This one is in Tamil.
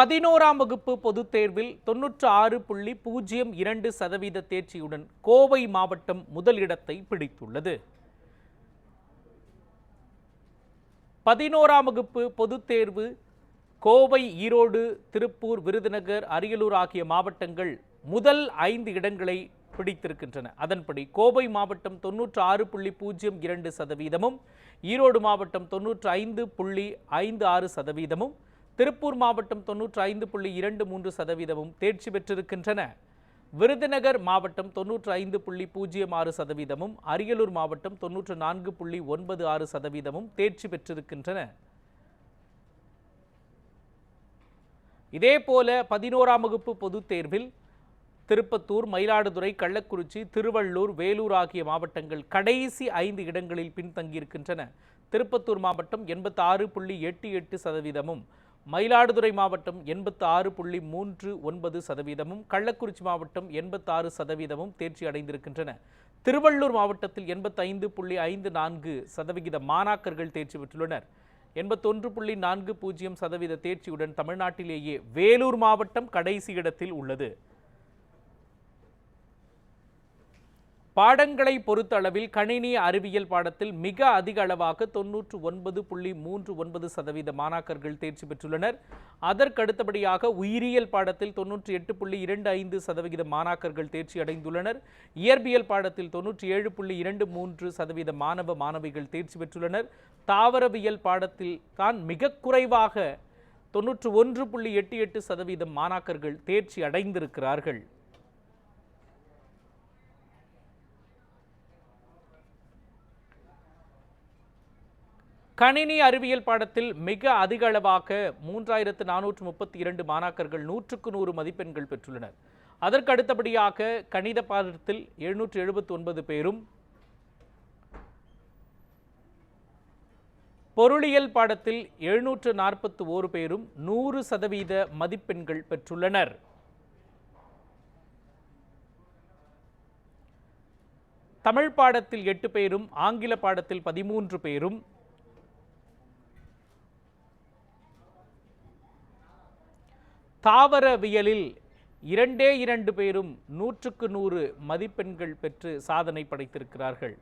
பதினோராம் வகுப்பு பொதுத் தேர்வில் தொன்னூற்று ஆறு புள்ளி பூஜ்ஜியம் இரண்டு சதவீத தேர்ச்சியுடன் கோவை மாவட்டம் முதலிடத்தை பிடித்துள்ளது. பதினோராம் வகுப்பு பொதுத் தேர்வு கோவை ஈரோடு திருப்பூர் விருதுநகர் அரியலூர் ஆகிய மாவட்டங்கள் முதல் ஐந்து இடங்களை பிடித்திருக்கின்றன. அதன்படி கோவை மாவட்டம் தொன்னூற்று ஆறு புள்ளி பூஜ்ஜியம் இரண்டு சதவீதமும் ஈரோடு மாவட்டம் தொன்னூற்று ஐந்து புள்ளி ஐந்து ஆறு சதவீதமும் திருப்பூர் மாவட்டம் தொன்னூற்று ஐந்து புள்ளி இரண்டு மூன்று சதவீதமும் தேர்ச்சி பெற்றிருக்கின்றன. விருதுநகர் மாவட்டம் தொன்னூற்று ஐந்து புள்ளி பூஜ்ஜியம் ஆறு சதவீதமும் அரியலூர் மாவட்டம் தொன்னூற்று நான்கு புள்ளி ஒன்பது ஆறு சதவீதமும் தேர்ச்சி பெற்றிருக்கின்றன. இதேபோல பதினோராம் வகுப்பு பொதுத் தேர்வில் திருப்பத்தூர் மயிலாடுதுறை கள்ளக்குறிச்சி திருவள்ளூர் வேலூர் ஆகிய மாவட்டங்கள் கடைசி ஐந்து இடங்களில் பின்தங்கியிருக்கின்றன. திருப்பத்தூர் மாவட்டம் எண்பத்தி ஆறு புள்ளி எட்டு எட்டு சதவீதமும் மயிலாடுதுறை மாவட்டம் எண்பத்து ஆறு புள்ளி மூன்று ஒன்பது சதவீதமும் கள்ளக்குறிச்சி மாவட்டம் எண்பத்தாறு சதவீதமும் தேர்ச்சி அடைந்திருக்கின்றன. திருவள்ளூர் மாவட்டத்தில் எண்பத்தைந்து புள்ளி ஐந்து நான்கு சதவிகித மாணாக்கர்கள் தேர்ச்சி பெற்றுள்ளனர். எண்பத்தொன்று புள்ளி நான்கு பூஜ்ஜியம் சதவீத தேர்ச்சியுடன் தமிழ்நாட்டிலேயே வேலூர் மாவட்டம் கடைசி இடத்தில் உள்ளது. பாடங்களை பொறுத்தளவில் கணினி அறிவியல் பாடத்தில் மிக அதிக அளவாக தொன்னூற்று ஒன்பது புள்ளி மூன்று ஒன்பது சதவீத மாணாக்கர்கள் தேர்ச்சி பெற்றுள்ளனர். அதற்கடுத்தபடியாக உயிரியல் பாடத்தில் தொன்னூற்றி எட்டு புள்ளி இரண்டு ஐந்து சதவீத மாணாக்கர்கள் தேர்ச்சி அடைந்துள்ளனர். இயற்பியல் பாடத்தில் தொன்னூற்றி ஏழு புள்ளி இரண்டு மூன்று சதவீத மாணவ மாணவிகள் தேர்ச்சி பெற்றுள்ளனர். தாவரவியல் பாடத்தில் தான் மிக குறைவாக தொன்னூற்று ஒன்று புள்ளி எட்டு எட்டு சதவீதம் மாணாக்கர்கள் தேர்ச்சி அடைந்திருக்கிறார்கள். கணினி அறிவியல் பாடத்தில் மிக அதிக அளவாக மூன்றாயிரத்து நானூற்று முப்பத்தி இரண்டு மாணாக்கர்கள் நூற்றுக்கு நூறு மதிப்பெண்கள் பெற்றுள்ளனர். அதற்கு அடுத்தபடியாக கணித பாடத்தில் எழுநூற்று எழுபத்தி ஒன்பது பேரும் பொருளியல் பாடத்தில் எழுநூற்று நாற்பத்தி ஓரு பேரும் நூறு சதவீத மதிப்பெண்கள் பெற்றுள்ளனர். தமிழ் பாடத்தில் எட்டு பேரும் ஆங்கில பாடத்தில் பதிமூன்று பேரும் தாவரவியலில் இரண்டே இரண்டு பேரும் நூற்றுக்கு நூறு மதிப்பெண்கள் பெற்று சாதனை படைத்திருக்கிறார்கள்.